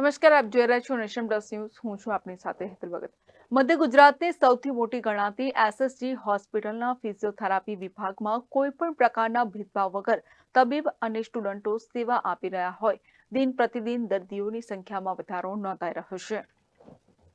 નમસ્કાર, આપ જોઈ રહ્યા છો નેશન પ્લસ ન્યૂઝ. હું છું આપની સાથે હેતલ ભગત. મધ્ય ગુજરાતની સૌથી મોટી ગણાતી એસએસજી હોસ્પિટલના ફિઝિયોથેરાપી વિભાગમાં કોઈ પણ પ્રકારના ભેદભાવ વગર તબીબ અને સ્ટુડન્ટો સેવા આપી રહ્યા હોય. દિન પ્રતિદિન દર્દીઓની સંખ્યામાં વધારો નોંધાઈ રહ્યો છે.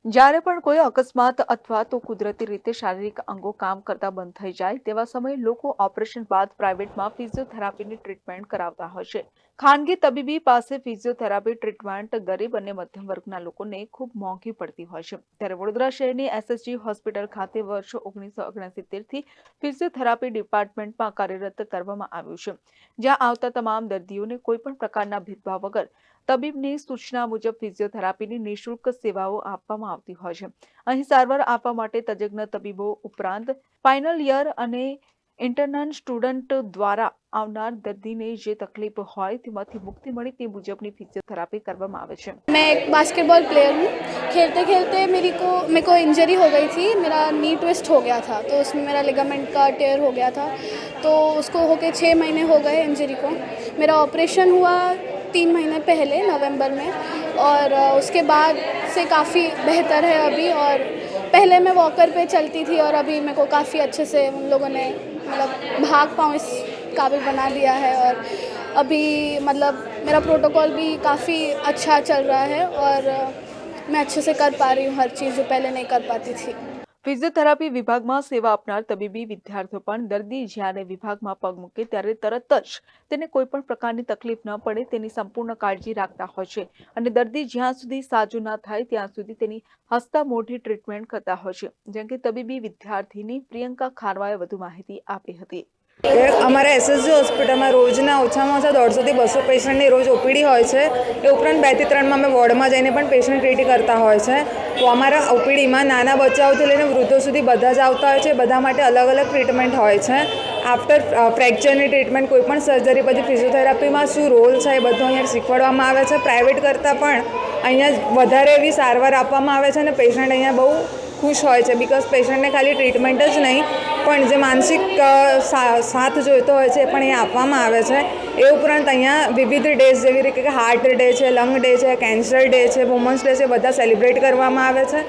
જ્યારે પણ કોઈ અકસ્માત અથવા તો કુદરતી રીતે શારીરિક અંગો કામ કરતા બંધ થઈ જાય, તેવા સમયે લોકો ઓપરેશન બાદ પ્રાઇવેટમાં ફિઝિયોથેરાપીની ટ્રીટમેન્ટ કરાવતા હોય છે. ખાનગી તબીબી પાસે ફિઝિયોથેરાપી ટ્રીટમેન્ટ ગરીબ અને મધ્યમ વર્ગના લોકોને ખૂબ મોંઘી પડતી હોય છે. ત્યારે વડોદરા શહેરની એસએસજી હોસ્પિટલ ખાતે વર્ષ ઓગણીસો ઓગણસિત્તેરથી ફિઝિયોથેરાપી ડિપાર્ટમેન્ટમાં કાર્યરત કરવામાં આવ્યું છે. જ્યાં આવતા તમામ દર્દીઓને કોઈપણ પ્રકારના ભેદભાવ વગર તબીબની સૂચના મુજબ ફિઝિયોથેરાપીની નિઃશુલ્ક સેવાઓ આપવામાં આવતી હોય છે અહીં સારવાર આપવા માટે તજજ્ઞ તબીબો ઉપરાંત ફાઇનલ યર અને ઇન્ટર્નલ સ્ટુડન્ટ દ્વારા આવનાર દર્દીને જે તકલીફ હોય તેમાંથી મુક્તિ મળે તે મુજબની ફિઝિયોથેરાપી કરવામાં આવે છે मैं एक बास्केटबॉल प्लेयर हूँ खेलते खेलते मेरी को मेरे को इंजरी हो गई थी मेरा नी ट्विस्ट हो गया था तो उसमें मेरा लिगामेंट का टेयर हो गया था तो उसको होके छः महीने हो गए इंजरी को मेरा ऑपरेशन हुआ तीन महीने पहले, नवंबर में। और उसके बाद से काफ़ी बेहतर है अभी और पहले मैं वॉकर पे चलती थी और अभी मेरे को काफ़ी अच्छे से उन लोगों ने मतलब भाग पाऊँ इस काबिल बना दिया है। और अभी मतलब मेरा प्रोटोकॉल भी काफ़ी अच्छा चल रहा है और मैं अच्छे से कर पा रही हूँ, हर चीज़ जो पहले नहीं कर पाती थी। ફિઝિયોથેરાપી વિભાગમાં સેવા આપનાર તબીબી વિદ્યાર્થીઓ પણ દર્દી જ્યારે વિભાગમાં પગ મૂકે ત્યારે તરત જ તેને કોઈ પણ પ્રકારની તકલીફ ન પડે તેની સંપૂર્ણ કાળજી રાખતા હોય છે. અને દર્દી જ્યાં સુધી સાજુ ના થાય ત્યાં સુધી તેની હસતા મોઢી ટ્રીટમેન્ટ કરતા હોય છે. જેમ કે તબીબી વિદ્યાર્થીની પ્રિયંકા ખારવાએ વધુ માહિતી આપી હતી. અમારા એસએસજી હોસ્પિટલમાં રોજના ઓછામાં ઓછા દોઢસોથી બસો પેશન્ટની રોજ ઓપીડી હોય છે. એ ઉપરાંત બેથી ત્રણમાં અમે વોર્ડમાં જઈને પણ પેશન્ટ ટ્રીટ કરતા હોય છે. તો અમારા ઓપીડીમાં નાના બચ્ચાઓથી લઈને વૃદ્ધો સુધી બધા જ આવતા હોય છે. બધા માટે અલગ અલગ ટ્રીટમેન્ટ હોય છે. આફ્ટર ફ્રેક્ચરની ટ્રીટમેન્ટ, કોઈ પણ સર્જરી પછી ફિઝિયોથેરાપીમાં શું રોલ છે એ બધું અહીંયા શીખવાડવામાં આવે છે. પ્રાઇવેટ કરતાં પણ અહીંયા વધારે એવી સારવાર આપવામાં આવે છે અને પેશન્ટ અહીંયા બહુ ખુશ હોય છે બિકોઝ પેશન્ટને ખાલી ટ્રીટમેન્ટ જ નહીં, પણ જે માનસિક સા- સાથ જોઈતો હોય છે એ પણ અહીંયા આપવામાં આવે છે. એ ઉપરાંત અહીંયા વિવિધ ડેઝ જેવી રીતે કે હાર્ટ ડે છે લંગ ડે છે કેન્સર ડે છે વુમન્સ ડે છે બધા સેલિબ્રેટ કરવામાં આવે છે.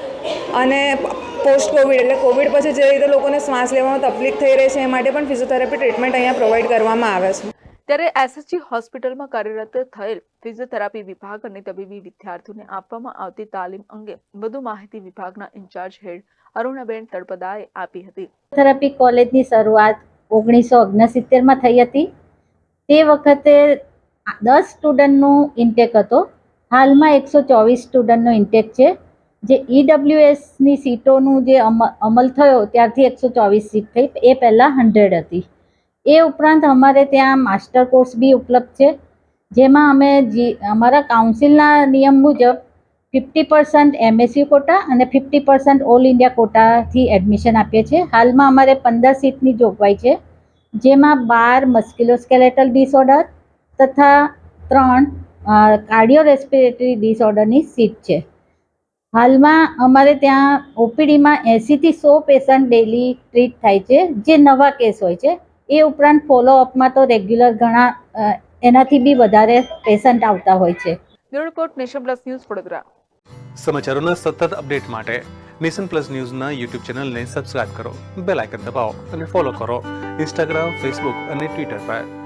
અને પોસ્ટ કોવિડ એટલે કોવિડ પછી જે રીતે લોકોને શ્વાસ લેવામાં તકલીફ થઈ રહી છે એ માટે પણ ફિઝિયોથેરાપી ટ્રીટમેન્ટ અહીંયા પ્રોવાઈડ કરવામાં આવે છે. ત્યારે એસએસજી હોસ્પિટલમાં કાર્યરત થયેલ ફિઝિયોથેરાપી વિભાગ અને તબીબી વિદ્યાર્થીઓને આપવામાં આવતી તાલીમ અંગે વધુ માહિતી વિભાગના ઇન્ચાર્જ હેડ અરુણાબેન તળપદાએ આપી હતી. થેરાપી કોલેજની શરૂઆત ઓગણીસો ઓગણસિત્તેરમાં થઈ હતી. તે વખતે દસ સ્ટુડન્ટનો ઇન્ટેક હતો. હાલમાં એકસો ચોવીસ સ્ટુડન્ટનો ઇન્ટેક છે. જે ઈડબ્લ્યુએસની સીટોનું જે અમ- અમલ થયો ત્યારથી એકસો ચોવીસ સીટ થઈ. એ પહેલાં હંડ્રેડ હતી. એ ઉપરાંત અમારે ત્યાં માસ્ટર કોર્સ બી ઉપલબ્ધ છે, જેમાં અમે જી, અમારા કાઉન્સિલના નિયમ મુજબ ફિફ્ટી પર્સન્ટ એમએસસી કોટા અને ફિફ્ટી પર્સન્ટ ઓલ ઇન્ડિયા કોટાથી એડમિશન આપીએ છીએ. હાલમાં અમારે પંદર સીટની જોગવાઈ છે, જેમાં બાર મસ્ક્યુલોસ્કેલેટલ ડિસઓર્ડર તથા ત્રણ કાર્ડિયો રેસ્પિરેટરી ડિસઓર્ડરની સીટ છે. હાલમાં અમારે ત્યાં ઓપીડીમાં એંસીથી સો પેશન્ટ ડેલી ટ્રીટ થાય છે, જે નવા કેસ હોય છે. એ ઉપરાંત ફોલોઅપમાં તો રેગ્યુલર ઘણા એનાથી બી વધારે પેશન્ટ આવતા હોય છે. Bureau nation plus news Vadodara. સમાચારોના સતત અપડેટ માટે નેશન પ્લસ ન્યૂઝના યુટ્યુબ ચેનલને સબસ્ક્રાઇબ કરો બેલ આઇકન દબાવો અને ફોલો કરો. ઇન્સ્ટાગ્રામ ફેસબુક અને ટ્વિટર પર.